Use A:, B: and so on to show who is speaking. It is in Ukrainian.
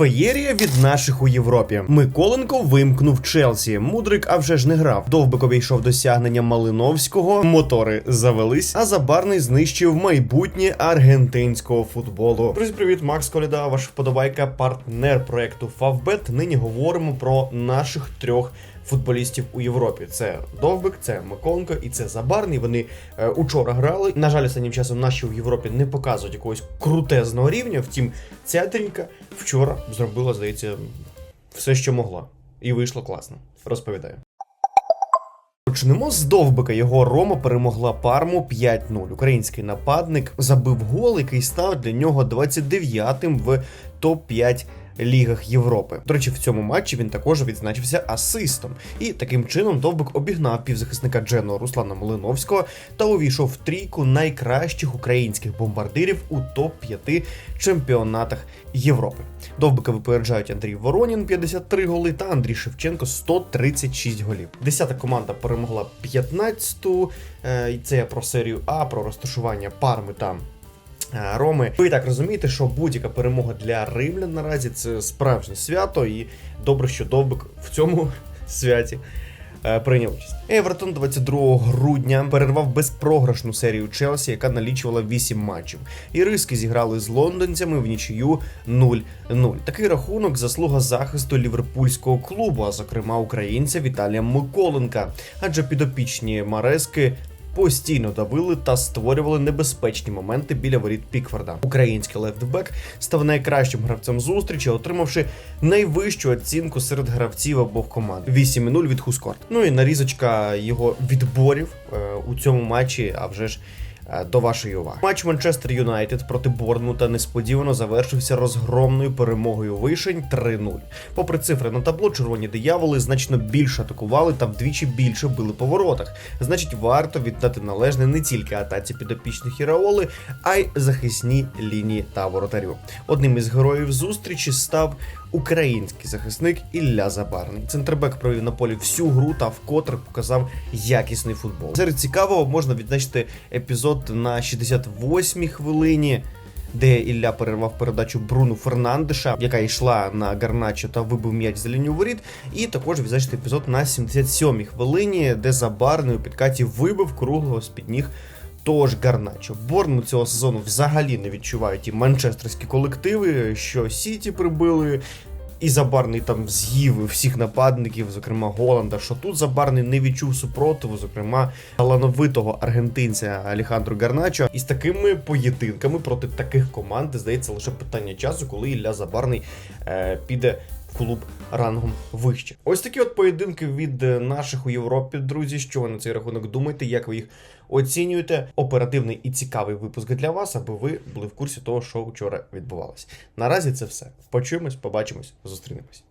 A: Феєрія від наших у Європі. Миколенко вимкнув Челсі. Мудрик, а вже ж не грав. Довбик обійшов досягнення Малиновського. Мотори завелись, а Забарний знищив майбутнє аргентинського футболу. Друзі, привіт, Макс Коліда, ваш вподобайка, партнер проекту Фавбет. Нині говоримо про наших трьох. Футболістів у Європі це Довбик, це Миколенко і це Забарний. Вони е, учора грали. На жаль, останнім часом наші у Європі не показують якогось крутезного рівня. Втім, ця трійка вчора зробила, здається, все, що могла. І вийшло класно. Розповідаю. Почнемо з Довбика. Його Рома перемогла Парму 5-0. Український нападник забив гол, який став для нього 29-тим в топ-5 лігах Європи. До речі, в цьому матчі він також відзначився асистом. І таким чином Довбик обігнав півзахисника Джену Руслана Малиновського та увійшов в трійку найкращих українських бомбардирів у топ-5 чемпіонатах Європи. Довбика випереджають Андрій Воронін 53 голи та Андрій Шевченко 136 голів. Десята команда перемогла 15-ту. Е, Це я про серію А, про розташування Парми та е, Роми. Ви так розумієте, що будь-яка перемога для римлян наразі це справжнє свято, і добре, що Довбик в цьому святі. е, Прийняв участь. Евертон 22 грудня перервав безпрограшну серію Челсі, яка налічувала 8 матчів. Іриски зіграли з лондонцями в нічию 0-0. Такий рахунок заслуга захисту ліверпульського клубу, а зокрема українця Віталія Миколенка. Адже підопічні Марески постійно давили та створювали небезпечні моменти біля воріт Пікфорда. Український лефтбек став найкращим гравцем зустрічі, отримавши найвищу оцінку серед гравців обох команд 8-0 від Хускорт. Ну і нарізочка його відборів е, у цьому матчі, а вже ж. Е, До вашої уваги. Матч Манчестер Юнайтед проти Борнмута несподівано завершився розгромною перемогою вишень 3-0. Попри цифри на табло, червоні дияволи значно більше атакували та вдвічі більше били по воротах. Значить, варто віддати належне не тільки атаці підопічних Іраоли, а й захисній лінії та воротарю. Одним із героїв зустрічі став український захисник Ілля Забарний. Центрбек провів на полі всю гру та вкотре показав якісний футбол. Серед цікавого можна відзначити епізод на 68-й хвилині. Де Ілля перервав передачу Бруну Фернандеша, яка йшла на Гарначо та вибив м'яч за лінію воріт. І також відзначити епізод на 77-й хвилині, де Забарний у підкаті вибив круглого з-під ніг того ж Гарначо. Борнмут цього сезону взагалі не відчувають і манчестерські колективи, що Сіті прибили. І Забарний там з'їв всіх нападників, зокрема Голланда, що тут Забарний не відчув супротиву, зокрема талановитого аргентинця Алехандро Гарначо. І з такими поєдинками проти таких команд здається лише питання часу, коли Ілля Забарний е, піде клуб рангом вище. Ось такі от поєдинки від е, наших у Європі, друзі. Що ви на цей рахунок думаєте? Як ви їх оцінюєте? Оперативний і цікавий випуск для вас, аби ви були в курсі того, що вчора відбувалося. Наразі це все. Почуємось, побачимось, зустрінемось.